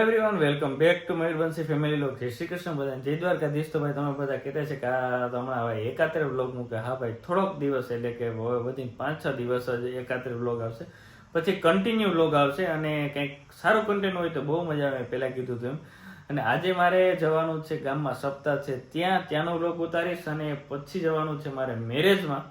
Everyone welcome back to Mayurvanshi family લોક જય શ્રી કૃષ્ણ બધાને. જય દ્વારકાધીશ. તો ભાઈ તમે બધા કહેતા છે કે આ હમણાં હવે એકાત્રે વ્લોગ મૂકે. હા ભાઈ, થોડોક દિવસ એટલે કે હવે બધી પાંચ છ દિવસ જ એકાત્રે વ્લોગ આવશે. પછી કન્ટિન્યુ બ્લોગ આવશે અને કંઈક સારું કન્ટેન્ટ હોય તો બહુ મજા આવે, પહેલાં કીધું હતું એમ. અને આજે મારે જવાનું છે ગામમાં સપ્તાહ છે. ત્યાં, ત્યાંનો બ્લોગ ઉતારીશ અને પછી જવાનું છે મારે મેરેજમાં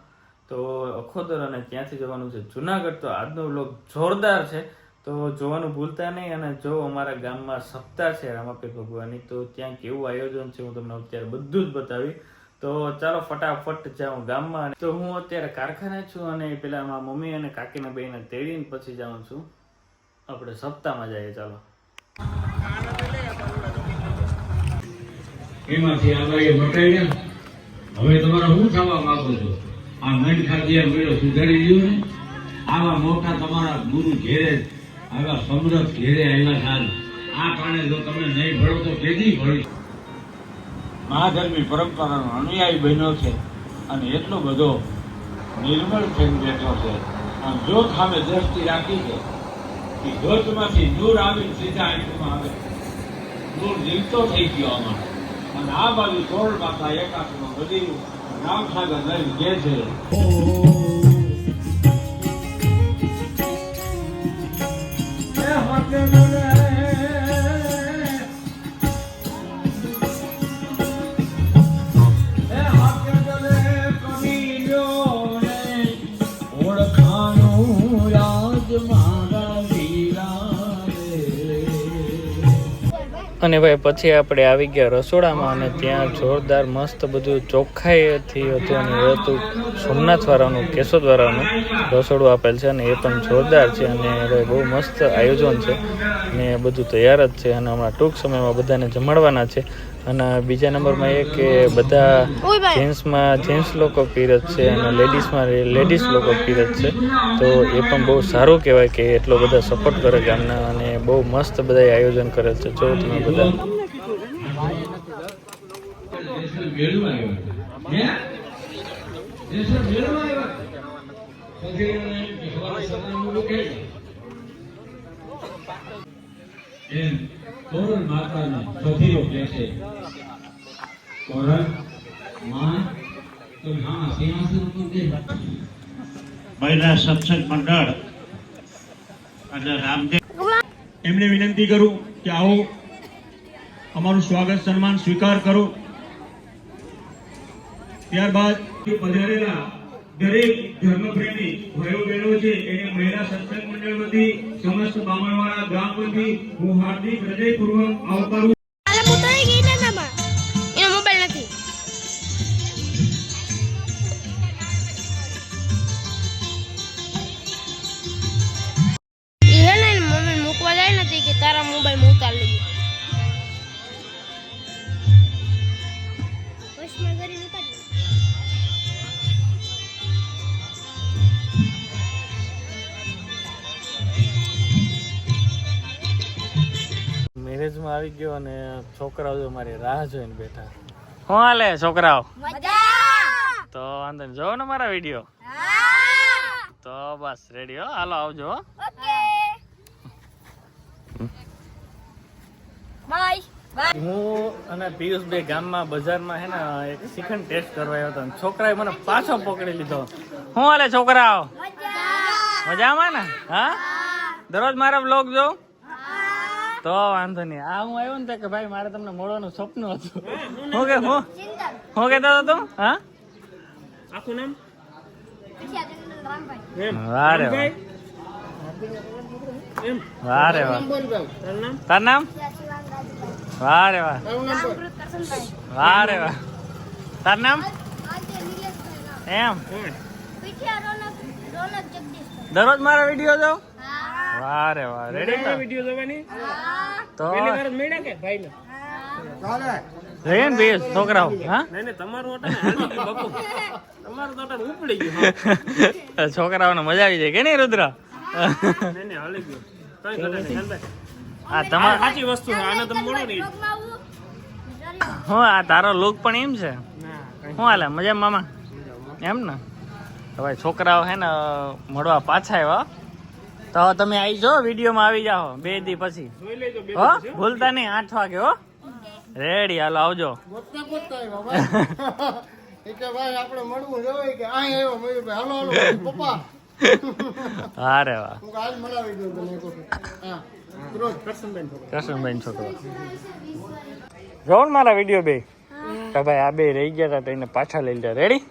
તો અખોદર અને ત્યાંથી જવાનું છે જુનાગઢ. તો આજનો બ્લોગ જોરદાર છે. તો જોવાનું ભૂલતા નહીં અને જો અમારા ગામમાં સપ્તાહ છે રામાપીર ભગવાનની, તો ત્યાં કેવું આયોજન છે હું તમને અત્યારે બધું જ બતાવી. તો ચાલો ફટાફટ જાઉં ગામમાં તો હું અત્યારે કારખાને છું અને પેલા મારા મમ્મી અને કાકીના બેને તેડીને પછી જાઉં છું. આપણે સપ્તાહમાં જઈએ, ચાલો. એમાંથી આ ભાઈએ મટાઈ ગયા હવે તમારે શું થવા માંગો છો? આ મન ખાધી મેળો સુધારી દો ને. આવા મોટા તમારા ગુરુ ઘેરે આવા સમરથ ઘેરે આવ્યા સાલ આ કારણે જો તમે નહીં ભળો તો કેદી ભળી? મહાધર્મી પરંપરાનો અનુયાયી બન્યો છે અને એટલો બધો નિર્મળ થઈને બેઠો છે. અને જોત સામે દ્રષ્ટિ રાખી છે કે જોતમાંથી દૂર આવી સીધા આંખમાં આવે. દૂર જીવતો થઈ ગયો આમાં. અને આ બાજુ સોળ માતા એકાશમાં બધી રામસાગર નદી જે છે. અને ભાઈ પછી આપણે આવી ગયા રસોડામાં અને ત્યાં જોરદાર મસ્ત બધું ચોખ્ખાઈથી હતું અને એ હતું સોમનાથવાળાનું કેશોદવાળાનું કેશોદ રસોડું આપેલ છે અને એ પણ જોરદાર છે અને ભાઈ બહુ મસ્ત આયોજન છે અને એ બધું તૈયાર જ છે અને હમણાં ટૂંક સમયમાં બધાને જમાડવાના છે અને બીજા નંબરમાં એ કે બધા જેન્ટ્સમાં જેન્ટ્સ લોકો પીરત છે અને લેડીઝમાં લેડીઝ લોકો પીરત છે. તો એ પણ બહુ સારું કહેવાય કે એટલો બધા સપોર્ટ કરે ગામના અને બહુ મસ્ત બધા આયોજન કરેલ છે. જો તમે બધા મહિલા સત્સંગ મંડળ અને રામદેવ એમને વિનંતી કરું કે આવો અમારું સ્વાગત, સન્માન સ્વીકાર કરો. ત્યારબાદ પધારેલા દરેક ધર્મપ્રેમી ભાઈઓ બહેનો છે, એને મહિલા સત્સંગ મંડળ વતી સમસ્ત બામણવાળા ગામ વતી હું હાર્દિક હૃદયપૂર્વક આવકારું મેરેજમાં આવી ગયો અને છોકરાઓ જો મારી રાહ જોઈને બેઠા. શું હાલે છોકરાઓ? તો વાંધો નહીં. જોવો ને મારા વીડિયો. તો બસ રેડી હો? હાલો આવજો હું. અને પિયુષ બે ગામમાં બજારમાં હે ને એક શ્રીખંડ ટેસ્ટ કરવા આવ્યો હતો છોકરાએ મને પાછો પકડી લીધો. શું હાલે છોકરાઓ? મજામાં ને? હા? દરરોજ મારા બ્લોગ જો તો વાંધો નહીં. આ હું આવ્યો ને કે ભાઈ મારે તમને મળવાનું સપનું હતું. હું કે હું? હું કહેતો હતો તું? હા? આખું વાહ. વારે વાહ. તાર નામ વારે વાહ. વારે વાહ. તાર નામ? એમ. દરરોજ મારા વીડિયો વારે વાહ રેડી તો વિડિયો જોવાની? તો જઈએ ને ભાઈ છોકરાઓ હા? છોકરાઓને મજા આવી જાય કે નહીં રુદ્ર? આ તમાર સાચી વસ્તુ છે આને તમે મોડો નહીં હું આ તારો લુક પણ એમ છે? શું હાલે? મજા મામા? એમ ને? ભાઈ છોકરાઓ હે ને મળવા પાછા આવ્યા. તો તમે આવી જો વિડીયોમાં આવી જાઓ બે દી પછી. હો? ભૂલતા નહીં આઠ વાગે હો? રેડી હાલો આવજો. અરે વાહ. હું કે આજ મળાવી દઉં તને એક વખત. હા. રોજ કરશનબેન છોકરો. જોઉં મારા વીડિયો બે. તો ભાઈ આ બે રહી ગયા હતા તો એને પાછા લઈ લીધા. રેડી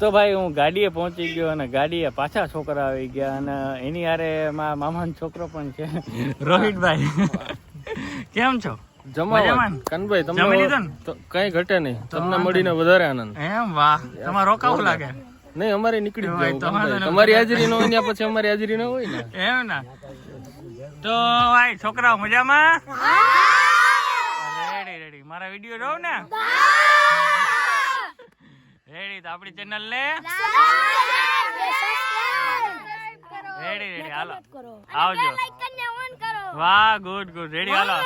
તો ભાઈ હું ગાડીએ પહોંચી ગયો અને ગાડીએ પાછા છોકરા આવી ગયા અને એની હારે મારા મામાનો છોકરો પણ છે. રોહિતભાઈ. કેમ છો? મજામાં ને? કનભાઈ જમી લીધું કઈ ઘટે નહીં. તમને મળીને વધારે આનંદ. એમ? વાહ. તમારે રોકાવું લાગે? નહીં અમારે નીકળી તમારી હાજરી ન હોય પછી અમારી હાજરી નો હોય ને. એમ ને? તો ભાઈ છોકરાઓ મજામાં? રેડી રેડી મારા વીડિયો જોઉં ને? રેડી તો આપણી ચેનલ ને? રેડી રેડી હાલો. આવજો. વાહ ગુડ ગુડ રેડી હાલો.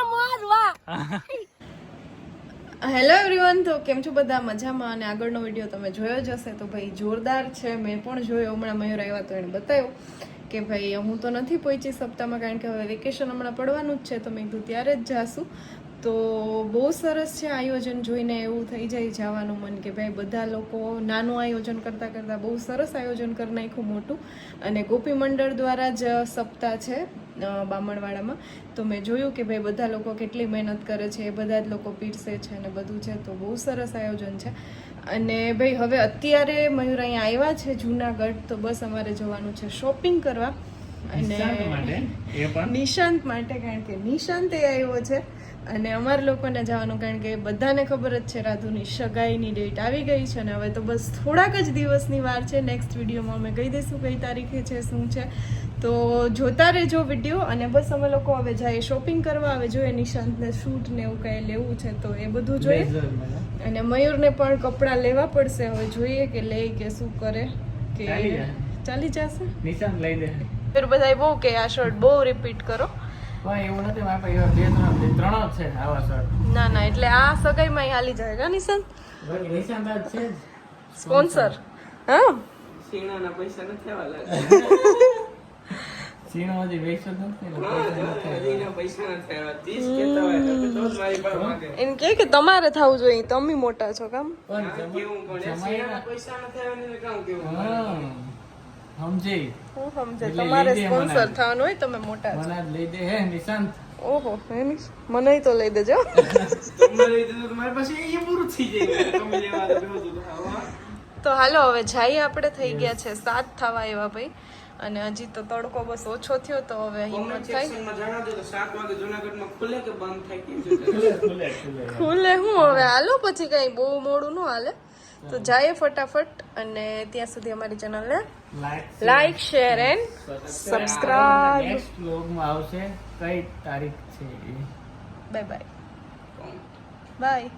હેલો એવરીવન તો કેમ છો બધા? મજામાં અને આગળનો વીડિયો તમે જોયો જ હશે. તો ભાઈ જોરદાર છે. મેં પણ જોયો. હમણાં મયુર આવ્યા તો એણે બતાવ્યો. કે ભાઈ, હું તો નથી પહોંચી સપ્તાહમાં, કારણ કે હવે વેકેશન હમણાં પડવાનું જ છે, તો મેં કીધું ત્યારે જ જાશું. તો બહુ સરસ છે આયોજન જોઈને એવું થઈ જાય જવાનું મન કે ભાઈ, બધા લોકો નાનું આયોજન કરતાં કરતાં બહુ સરસ આયોજન કરી નાખ્યું મોટું. અને ગોપી મંડળ દ્વારા જ સપ્તાહ છે બામણવાડામાં. તો મેં જોયું કે ભાઈ, બધા લોકો કેટલી મહેનત કરે છે, એ બધા જ લોકો પીરસે છે અને બધું છે, તો બહુ સરસ આયોજન છે. અને ભાઈ હવે અત્યારે મયુર અહીંયા આવ્યા છે જુનાગઢ તો બસ અમારે જવાનું છે શોપિંગ કરવા. અને નિશાંત માટે કારણ કે નિશાંત એ આવ્યો છે. અને અમારા લોકોને જવાનું કારણ કે બધાને ખબર જ છે રાધુની સગાઈની ડેટ આવી ગઈ છે ને હવે તો બસ થોડાક જ દિવસની વાર છે. નેક્સ્ટ વિડીયોમાં અમે કહી દઈશું કઈ તારીખે છે શું છે. તો જોતા રહેજો વીડિયો અને બસ અમે લોકો હવે જઈએ શોપિંગ કરવા. આવે જોઈએ નિશાંતને શૂટ ને એવું કંઈ લેવું છે તો એ બધું જોઈએ. અને મયુરને પણ કપડાં લેવા પડશે. હવે જોઈએ કે લે કે શું કરે કે ચાલી જશે? નિશાંત લઈ દે. ફિર બધા બહુ કે આ શર્ટ બહુ રિપીટ કરો. પણ એવું નથી મારા પાસે બે ત્રણ બે ત્રણ જ છે આવા શર્ટ ના ના એટલે આ સગાઈમાં હાલી જાય કા નિશાન? નિશાન છે સ્પોન્સર હા? સીણો હજી વેચો જ નથી ને પૈસા નથી એમ કે કે તમારે થવું જોઈએ તમે મોટા છો કામ? પણ જમાઈના- હા. સમજી હું સમજે તમારે સ્પોન્સર થવાનું હોય તમે મોટા મને લઈ દે હે નિશાંત. ઓહો એની મને તો લઈ દેજો. તો હાલો હવે જઈએ આપણે. થઈ ગયા છે સાત થવા એવા ભાઈ. અને હજી તો તડકો બસ ઓછો થયો તો હવે હિંમત થાય ખુલે હું હવે? હાલો પછી કઈ બહુ મોડું ન હાલે. તો જઈએ ફટાફટ અને ત્યાં સુધી અમારી ચેનલને like like share and subscribe next વ્લોગમાં આવશે કઈ તારીખ છે બાય બાય બાય